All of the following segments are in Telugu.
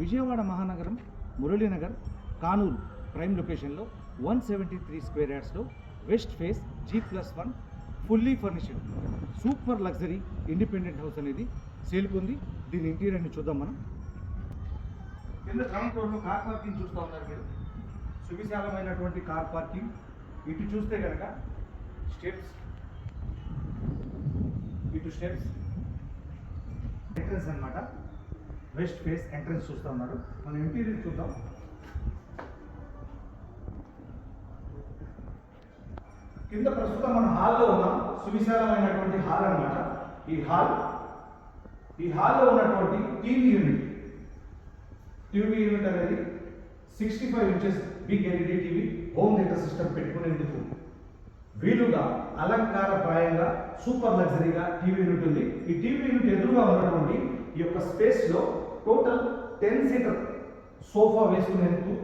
విజయవాడ మహానగరం మురళీనగర్ కానూరు ప్రైమ్ లొకేషన్లో one seventy three square యార్డ్స్లో west face G plus one fully furnished. Super luxury independent house అనేది సేల్కుంది దీని ఇంటీరియర్ని చూద్దాం మనం. కింద గ్రౌండ్ ఫ్లోర్లో కార్ పార్కింగ్ చూస్తూ ఉన్నారు మీరు. సువిశాలమైనటువంటి కార్ పార్కింగ్. ఇటు చూస్తే కనుక స్టెప్స్. ఇటు స్టెప్స్. ఎంట్రన్స్ అనమాట వెస్ట్ ఫేస్ ఎంట్రన్స్ చూస్తూ ఉన్నారు మనం ఇంటీరియర్ చూద్దాం. కింద ప్రస్తుతం మనం హాల్లో ఉన్నాం సువిశాలమైనటువంటి హాల్ అన్నమాట. ఈ హాల్ ఈ హాల్లో ఉన్నటువంటి టీవీ యూనిట్. టీవీ యూనిట్ అనేది sixty five inches big LED TV home theatre system పెట్టుకునేందుకు వీలుగా అలంకారప్రాయంగా సూపర్ లగ్జరీగా టీవీ యూనిట్ ఉంది. ఈ టీవీ యూనిట్ ఎదురుగా ఉన్నటువంటి ఈ యొక్క స్పేస్లో టోటల్ టెన్ సీటర్ సోఫా వేసుకునేందుకు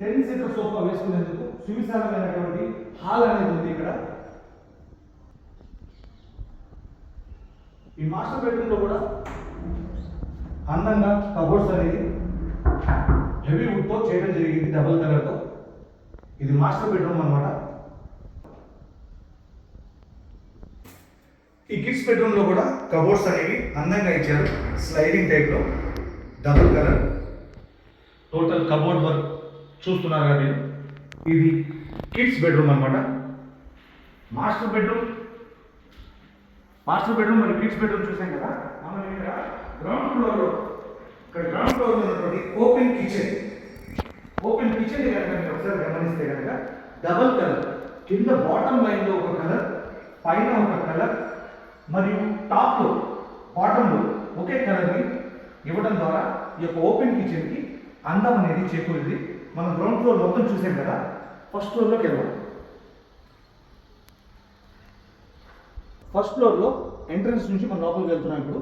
టెన్ సీటర్ సోఫా వేసుకునేందుకు సువిశాలమైనటువంటి హాల్ అనేది ఉంది ఇక్కడ. ఈ మాస్టర్ బెడ్రూమ్లో కూడా అందంగా కబోర్డ్స్ అనేది హెవీ వుడ్తో చేయడం జరిగింది డబుల్ కలర్తో ఇది మాస్టర్ బెడ్రూమ్ అన్నమాట. బెడ్రూమ్లో కూడా కబోర్డ్స్ అనేవి అందంగా ఇచ్చారు. స్లైడింగ్ టైప్లో. Double colour total cupboard work చూస్తున్నారు మీరు. ఇది కిడ్స్ బెడ్రూమ్ అన్నమాట. మాస్టర్ బెడ్రూమ్ మాస్టర్ బెడ్రూమ్ మరియు కిడ్స్ బెడ్రూమ్ చూసాం కదా. మనం ఇక్కడ గ్రౌండ్ ఫ్లోర్ ఇక్కడ గ్రౌండ్ ఫ్లోర్ ఉన్నటువంటి ఓపెన్ కిచెన్ ఓపెన్ కిచెన్ కనుక మీరు ఒకసారి గమనిస్తే కనుక డబల్ కలర్ కింద బాటమ్ లైన్లో ఒక కలర్ పైన ఒక కలర్ మరియు టాప్లో బాటంలో ఒకే కలర్ని ఇవ్వడం ద్వారా ఈ యొక్క ఓపెన్ కిచెన్కి అందం అనేది చేకూరింది. మనం గ్రౌండ్ ఫ్లోర్ మొత్తం చూసాం కదా ఫస్ట్ ఫ్లోర్లోకి వెళ్దాం. ఫస్ట్ ఫ్లోర్లో ఎంట్రన్స్ నుంచి మనం లోపలికి వెళ్తున్నాం ఇప్పుడు.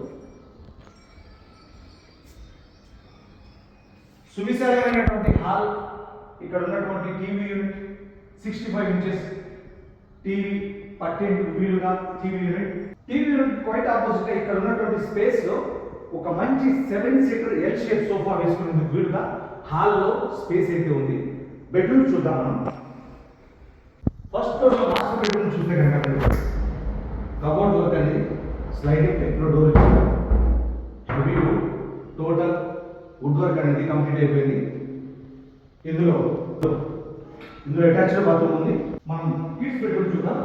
సువిశాలమైనటువంటి హాల్ ఇక్కడ ఉన్నటువంటి TV unit sixty five inches TV పట్టేందుకు వీలుగా TV unit. TV unit quite opposite ఇక్కడ ఉన్నటువంటి స్పేస్లో ఒక మంచి seven seater L shape sofa వేసుకునేందుకు వీలుగా హాల్లో స్పేస్ అయితే ఉంది. బెడ్రూమ్ చూద్దాం మనం. ఫస్ట్ ఫ్లోర్లో మాస్టర్ బెడ్రూమ్ చూస్తే కనుక కబోర్డ్ వర్క్ అనేది స్లైడింగ్ టెక్నో డోర్ ఇచ్చారు. హెవీ టోటల్ వుడ్ వర్క్ అనేది కంప్లీట్ అయిపోయింది. ఇందులో ఇందులో అటాచ్డ్ బాత్రూమ్ ఉంది. మనం కిడ్స్ బెడ్రూమ్ చూద్దాం.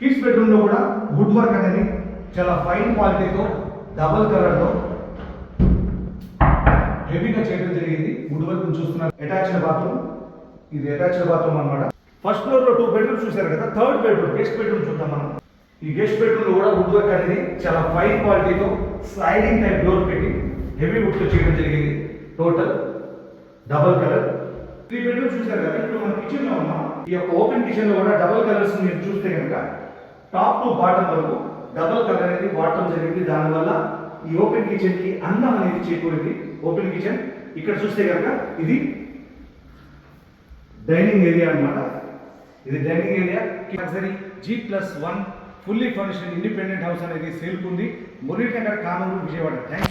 కిడ్స్ బెడ్రూమ్లో కూడా వుడ్ వర్క్ అనేది చాలా ఫైన్ క్వాలిటీతో డబల్ కలర్లో హెవీగా చేయడం జరిగింది. వుడ్ వర్క్ చూస్తున్నారు. అటాచ్డ్ బాత్రూమ్ ఇది అటాచ్డ్ బాత్రూమ్ అనమాట ఫస్ట్ ఫ్లోర్లో టూ బెడ్రూమ్స్ చూశారు కదా. థర్డ్ బెడ్రూమ్ గెస్ట్ బెడ్రూమ్ చూద్దాం మనం. ఈ గెస్ట్ బెడ్రూమ్లో కూడా వుడ్ వర్క్ అనేది చాలా ఫైన్ క్వాలిటీతో స్లైడింగ్ టైప్ డోర్ పెట్టి హెవీ వుడ్తో చేయడం జరిగింది. టోటల్ డబల్ కలర్ బెడ్రూమ్స్ కదా ఇప్పుడు మన కిచెన్లో ఉన్నాం. ఈ యొక్క ఓపెన్ కిచెన్లో కూడా డబల్ కలర్స్ మీరు చూస్తే కనుక టాప్ టు బాటమ్ వరకు డబల్ కలర్ అనేది వాడటం జరిగింది. దానివల్ల ఈ ఓపెన్ కిచెన్కి అందం అనేది చేకూరింది. ఓపెన్ కిచెన్ ఇక్కడ చూస్తే కనుక ఇది డైనింగ్ ఏరియా అన్నమాట. ఇది dining area luxury G plus one fully furnished independent house అనేది సేల్కుంది మురళీనగర్ కానూరు విజయవాడ. Thank you